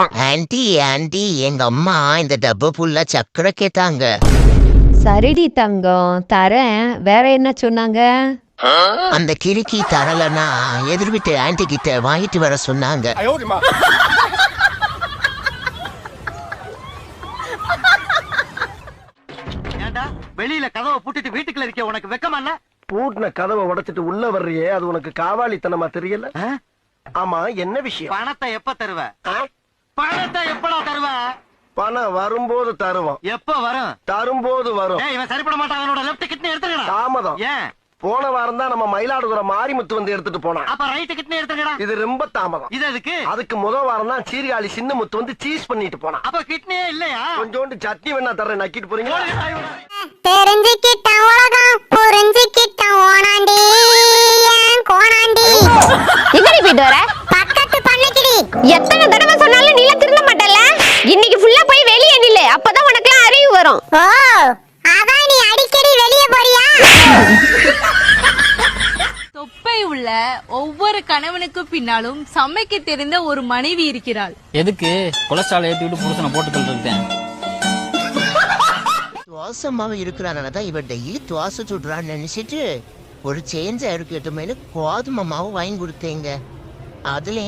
Aunty aunty எங்க அம்மா இந்த டப்பு ஃபுல்லா சக்கரை கேட்டாங்க. சரிடி தங்கம் தரேன். வேற என்ன சொன்னாங்க? அந்த கிறுக்கி தரலன்னா எதிர் வீட்டு ஆன்ட்டி கிட்ட வாங்கிட்டு வர சொன்னாங்க. ஏண்டா வெளியில கதவை பூட்டிட்டு வீட்டுக்குள்ள இருக்க உனக்கு வெக்கமா இல்ல பூட்டின கதவை உடைச்சிட்டு உள்ள வர்றியே அது உனக்கு காவாலித்தனமா தெரியல? ஆமா என்ன விஷயம்? பணத்தை எப்ப தருவ? ஆ? பணத்தை எப்படா தருவ? பணம் வரும்போது தருவோம் எப்ப வரும்? தரும்போது வரும். இவன் சரிப்பட மாட்டான். அவனோட லெஃப்ட் கிட்னி எடுத்துக்கடா. தாமதம். ஏன்? போன வாரம் தான் நம்ம மயிலாடுதுறை மாரிமுத்து வந்து எடுத்துட்டு போனான். அப்ப ரைட் கிட்னி எடுத்துக்கடா. இது ரொம்ப தாமதம். இது எதுக்கு? அதுக்கு முத வாரம் தான் சீர்காழி சின்ன முத்து வந்து சீஸ் பண்ணிட்டு போனான். அப்ப கிட்னியே இல்லையா? கொஞ்சோண்டு சட்னி வேணா தர்றேன். நக்கிட்டு போறீங்க தெரிஞ்சுக்கிட்ட உலகம். ஓ அதான் நீ அடிக்கடி வெளியே போறியா? தொப்பை உள்ள ஒவ்வொரு கணவனுக்கு பின்னாலும் சமைக்க தெரிந்த ஒரு மனைவி இருக்கிறாள். எதுக்கு? கொலஸ்ட்ரால் ஏற்றி விட்டு புருஷனை போட்டு தள்ளிருக்கேன் துவாசமாவே இருக்கிறானால தான் இவன் டெய்லி துவாசை சுடுறான்னு நினைச்சிட்டு ஒரு சேஞ்ச் இருக்கட்டுமேனு கோதுமை மாவு வாங்கி கொடுத்தேங்க. அதுல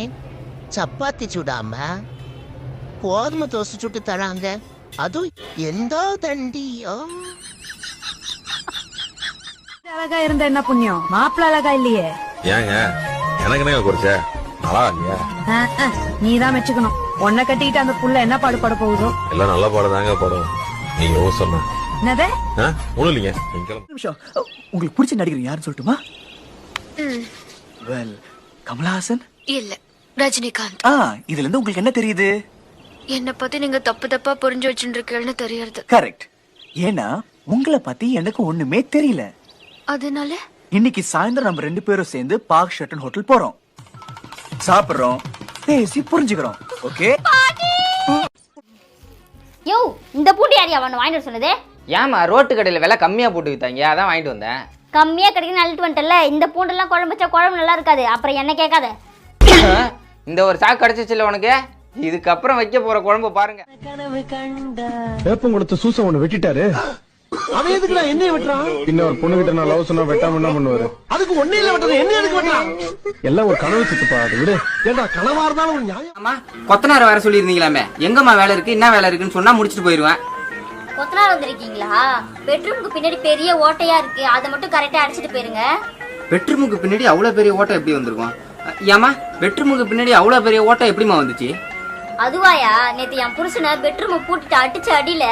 சப்பாத்தி சுடாம கோதுமை தோசை சுட்டு தராங்க. அதுவும் எந்த தண்டியோ? அழகா இருந்த என்ன புண்ணியம்? மாப்பிள்ள அழகா இல்லையே? ஏங்க எனக்கு என்ன குறைச்ச? நல்லா இல்லையா? நீதான் மெச்சுக்கணும். உன்னை கட்டிக்கிட்டு அந்த புள்ள என்ன பாடுபட போகுதோ? எல்லாம் நல்ல பாடம் தாங்க படம். நீங்க ஓ சொன்ன. என்னது? ஒண்ணும் இல்லைங்க. நிமிஷம். உங்களுக்கு பிடிச்ச நடிகர் யாருன்னு சொல்லட்டுமா? வெல் கமலஹாசன்? இல்ல ரஜினிகாந்த். ஆ இதுல இருந்து உங்களுக்கு என்ன தெரியுது? என்ன பத்தி நீங்க தப்பு தப்பா புரிஞ்சு வச்சுருக்கீங்கன்னு தெரியறது. கரெக்ட் ஏன்னா உங்களை பத்தி எனக்கு ஒண்ணுமே தெரியல. அதனால? இன்னைக்கு சாயந்தரம் நம்ம ரெண்டு பேரும் சேர்ந்து பார்க் ஷர்டன் ஹோட்டல் போறோம். சாப்பிடுறோம் பேசி புரிஞ்சுக்கிறோம். ஓகே யோ இந்த பூட்டி யாரியா அவன் வாங்கிட்டு வர சொன்னது? ஏமா ரோட்டு கடையில் விலை கம்மியாக போட்டு வித்தாங்க. அதான் வாங்கிட்டு வந்தேன். கம்மியா கிடைக்குன்னு அள்ளிட்டு வந்துட்டல இந்த பூண்டெல்லாம் குழம்பு வச்சா குழம்பு நல்லா இருக்காது. அப்புறம் என்ன கேட்காத? இந்த ஒரு சாக்கு கிடைச்சிச்சுல உனக்கு? இதுக்கப்புறம் வைக்க போற குழம்பு பாருங்க. வேப்பம் கொடுத்த சூசம் ஒண்ணு வெட்டிட்டாரு. அவன் எதுக்குடா என்ன வெட்டுறான்? பின்ன ஒரு பொண்ணு கிட்ட நான் லவ் சொன்னா வெட்டாம என்ன பண்ணுவாரு? அதுக்கு ஒண்ணே இல்ல வெட்டது என்ன எதுக்கு வெட்டுறான்? எல்லாம் ஒரு கனவு சுத்துப்பா அது விடு. ஏண்டா கனவா இருந்தாலும் ஒரு நியாயம்? அம்மா கொத்தனார் வேற சொல்லியிருந்தீங்களாமே. எங்கம்மா வேலை இருக்கு என்ன வேலை இருக்குன்னு சொன்னா முடிச்சிட்டு போயிருவேன். கொத்தனார் வந்திருக்கீங்களா? பெட்ரூமுக்கு பின்னாடி பெரிய ஓட்டையா இருக்கு. அதை மட்டும் கரெக்டா அடிச்சிட்டு போயிருங்க. பெட்ரூமுக்கு பின்னாடி அவ்வளோ பெரிய ஓட்டம் எப்படி வந்திருக்கும்? ஏமா பெட்ரூமுக்கு பின்னாடி அவ்வளோ பெரிய ஓட்டம் எப்படிமா வந்துச்சு? அதுவாயா நேத்து என் புருஷனை பெட்ரூம் பூட்டிட்டு அடிச்ச அடியில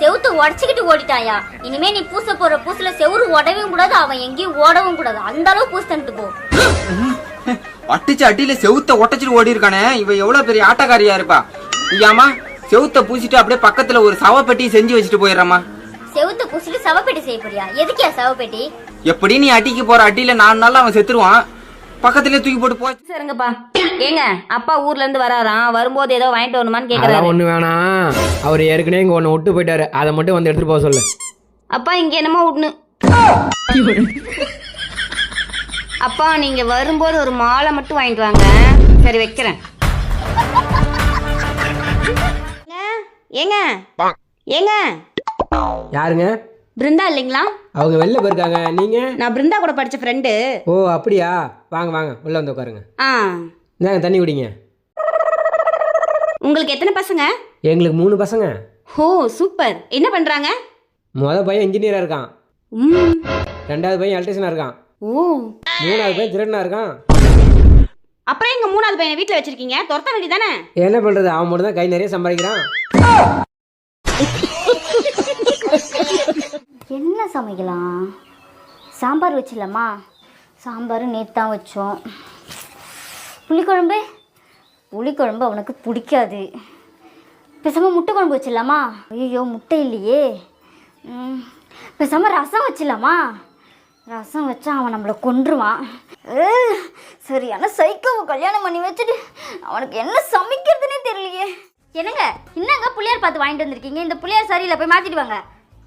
செவுத்து உடச்சுக்கிட்டு ஓடிட்டாயா. இனிமே நீ பூச போற பூசல செவுரு உடவும் கூடாது அவன் எங்கேயும் ஓடவும் கூடாது. அந்த அளவு பூச தந்துட்டு போ. அட்டிச்சு அட்டியில செவுத்த ஒட்டச்சிட்டு ஓடி இருக்கானே இவ எவ்வளவு பெரிய ஆட்டக்காரியா இருப்பா. ஐயாமா செவுத்த பூசிட்டு அப்படியே பக்கத்துல ஒரு சவப்பெட்டி செஞ்சு வச்சுட்டு போயிடுறமா செவுத்த பூசிட்டு சவப்பெட்டி செய்ய போறியா? எதுக்கியா சவப்பெட்டி? எப்படி நீ அட்டிக்கு போற அட்டியில நாலு நாள் அவன் செத்துருவான். பக்கத்துல தூக்கி போட்டு போ சரிங்கப்பா. ஏங்க அப்பா ஊர்ல இருந்து வராராம். வரும்போது ஏதோ வாங்கிட்டு வரணுமான்னு அதெல்லாம் கேக்குறாரு. ஒண்ணு வேணாம். அவர் ஏற்கனவே இங்க ஒண்ணு விட்டு போயிட்டாரு. அதை மட்டும் வந்து எடுத்துட்டு போக சொல்லு. அப்பா இங்க என்னமோ விட்னு அப்பா நீங்க வரும்போது ஒரு மாலை மட்டும் வாங்கிட்டு வாங்க. சரி வைக்கிறேன். ஏங்க ஏங்க. யாருங்க? பிருந்தா இல்லைங்களா? அவங்க வெளில போயிருக்காங்க. நீங்க? நான் பிருந்தா கூட படிச்ச ஃப்ரெண்டு ஓ அப்படியா? வாங்க வாங்க. உள்ள வந்து உட்காருங்க. ஆ. இந்தாங்க தண்ணி குடிங்க. உங்களுக்கு எத்தனை பசங்க? எங்களுக்கு மூணு பசங்க. ஓ சூப்பர். என்ன பண்றாங்க? முத பையன் இன்ஜினியரா இருக்கான். ம். ரெண்டாவது பையன் எலக்ட்ரிஷனா இருக்கான். ஓ. மூணாவது பையன் திருடனா இருக்கான். அப்புறம் எங்க மூணாவது பையனை வீட்ல வச்சிருக்கீங்க? துரத்த வேண்டியதானே என்ன பண்றது? அவன் மட்டும் தான் கை நிறைய சம்பாதிக்கிறான். என்ன சமைக்கலாம்? சாம்பார் வச்சிடலாமா? சாம்பார் நேற்று தான் வச்சோம். புளிக்குழம்பு? புளிக்குழம்பு அவனுக்கு பிடிக்காது. பேசாமல் முட்டை குழம்பு வச்சிடலாமா? ஐயோ முட்டை இல்லையே. பேசாமல் ரசம் வச்சிடலாமா? ரசம் வச்சா அவன் நம்மளை கொன்றுவான். ஏ, சரியான சைக்கோவை கல்யாணம் பண்ணி வச்சுட்டு அவனுக்கு என்ன சமைக்கிறதுனே தெரியலையே. என்னங்க? என்னங்க புளியார் பார்த்து வாங்கிட்டு வந்திருக்கீங்க? இந்த புள்ளையார் சரியில்லை போய் மாற்றிட்டு வாங்க.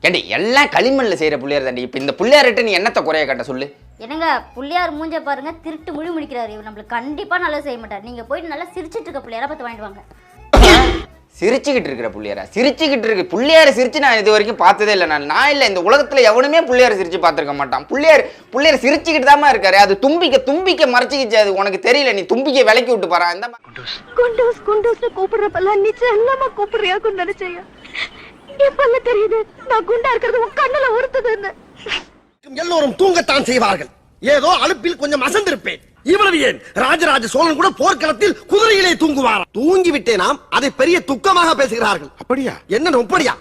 ஏண்டி எல்லாம் களிமண்ல செய்யற புள்ளையார் தாண்டி இப்ப இந்த புள்ளையார்கிட்ட நீ என்னத்த குறைய கட்ட சொல்லு? என்னங்க புள்ளையார் மூஞ்ச பாருங்க திருட்டு முழி முடிக்கிறாரு இவர் நம்மளுக்கு கண்டிப்பா நல்லா செய்ய மாட்டார். நீங்க போயிட்டு நல்லா சிரிச்சிட்டு இருக்க புள்ளையார பார்த்து வாங்கிட்டு வாங்க. சிரிச்சுக்கிட்டு இருக்கிற புள்ளியாரா? சிரிச்சுக்கிட்டு இருக்கு. புள்ளியார சிரிச்சு நான் இது வரைக்கும் பார்த்ததே இல்லை நான். நான் இல்லை இந்த உலகத்துல எவனுமே புள்ளியார சிரிச்சு பார்த்திருக்க மாட்டான். புள்ளியார் புள்ளியார் சிரிச்சுக்கிட்டு தாமா இருக்காரு. அது தும்பிக்க தும்பிக்க மறைச்சிக்கிச்சு. அது உனக்கு தெரியல நீ தும்பிக்க விலக்கி விட்டு பாரு குண்டூஸ் கூப்பிடுறப்பெல்லாம் நீ செல்லமா கூப்பிடுறியாக்குன்னு நினைச்சையா இப்பல்ல தெரியுது? நான் குண்டா இருக்கிறது உன் கண்ணுல உறுத்துதுன்னு. எல்லோரும் தூங்கத்தான் செய்வார்கள். ஏதோ அலுப்பில் கொஞ்சம் அசந்திருப்பேன். இவ்வளவு ஏன்? ராஜராஜ சோழன் கூட போர்க்களத்தில் குதிரையிலே தூங்குவார்? தூங்கி விட்டேனாம் அதை பெரிய துக்கமாக பேசுகிறார்கள். அப்படியா? என்ன அப்படியா